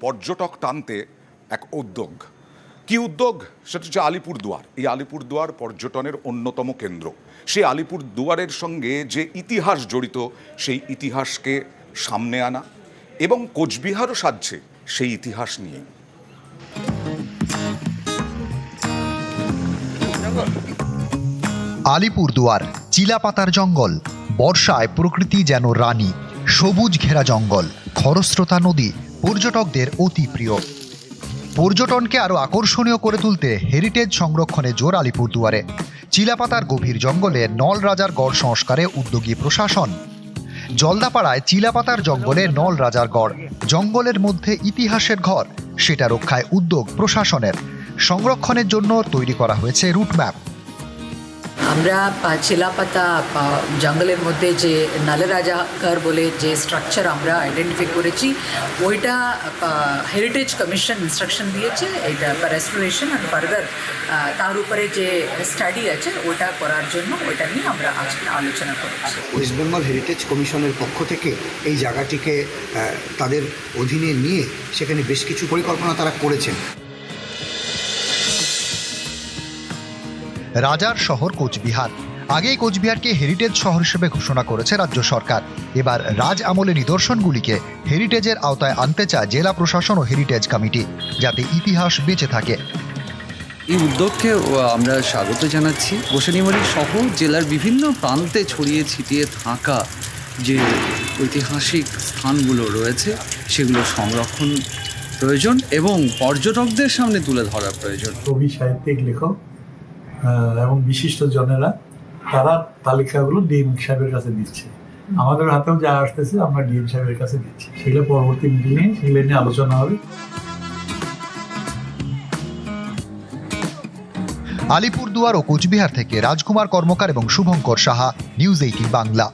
পর্যটক টানতে এক উদ্যোগ। কি উদ্যোগ? সেটা হচ্ছে আলিপুরদুয়ার এই আলিপুরদুয়ার পর্যটনের অন্যতম কেন্দ্র। সেই আলিপুরদুয়ারের সঙ্গে যে ইতিহাস জড়িত, সেই ইতিহাসকে সামনে আনা এবং কোচবিহারও সাজছে সেই ইতিহাস নিয়ে। আলিপুরদুয়ার চিলাপাতার জঙ্গল, বর্ষায় প্রকৃতি যেন রানী, সবুজ ঘেরা জঙ্গল, খরস্রোতা নদী পর্যটকদের অতি প্রিয়। পর্যটনকে আরও আকর্ষণীয় করে তুলতে হেরিটেজ সংরক্ষণে জোর আলিপুরদুয়ারে। চিলাপাতার গভীর জঙ্গলে নল রাজার গড় সংস্কারে উদ্যোগী প্রশাসন। জলদাপাড়ায় চিলাপাতার জঙ্গলে নল রাজার গড়। জঙ্গলের মধ্যে ইতিহাসের ঘর, সেটা রক্ষায় উদ্যোগ প্রশাসনের। সংরক্ষণের জন্য তৈরি করা হয়েছে রুটম্যাপ আমরা চিলাপাতা জঙ্গলের মধ্যে যে নলরাজাকার বলে যে স্ট্রাকচার আমরা আইডেন্টিফাই করেছি, ওইটা হেরিটেজ কমিশন ইনস্ট্রাকশন দিয়েছে, এটা রেস্টোরেশন অ্যান্ড ফার্দার তার উপরে যে স্টাডি আছে, ওটা করার জন্য ওইটা নিয়ে আমরা আজকে আলোচনা করেছি। ওয়েস্ট বেঙ্গল হেরিটেজ কমিশনের পক্ষ থেকে এই জায়গাটিকে তাদের অধীনে নিয়ে সেখানে বেশ কিছু পরিকল্পনা তারা করেছেন। রাজার শহর কোচবিহার। আগেই কোচবিহারকে হেরিটেজ শহর হিসেবে ঘোষণা করেছে রাজ্য সরকার। এবার রাজ আমলে নিদর্শনগুলিকে হেরিটেজের আওতায় আনতে চায় জেলা প্রশাসন ও হেরিটেজ কমিটি যাতে ইতিহাস বেঁচে থাকে। এই উদ্যোগকে আমরা স্বাগত জানাচ্ছি। গোসানিমারি সহ জেলার বিভিন্ন প্রান্তে ছড়িয়ে ছিটিয়ে থাকা যে ঐতিহাসিক স্থানগুলো রয়েছে সেগুলো সংরক্ষণ প্রয়োজন এবং পর্যটকদের সামনে তুলে ধরা প্রয়োজন। কবি সাহিত্যিক লেখক এবং বিশিষ্ট জনেরা তারা তালিকাগুলো ডিএম সাহেবের কাছে দিচ্ছে। আমাদের হাতেও যা আসতেছে আমরা ডিএম সাহেবের কাছে দিচ্ছি। সেগুলো পরবর্তী মিটিংয়ে সেগুলো নিয়ে আলোচনা হবে। আলিপুরদুয়ার ও কোচবিহার থেকে রাজকুমার কর্মকার এবং শুভঙ্কর সাহা নিউজ এইটিন বাংলা।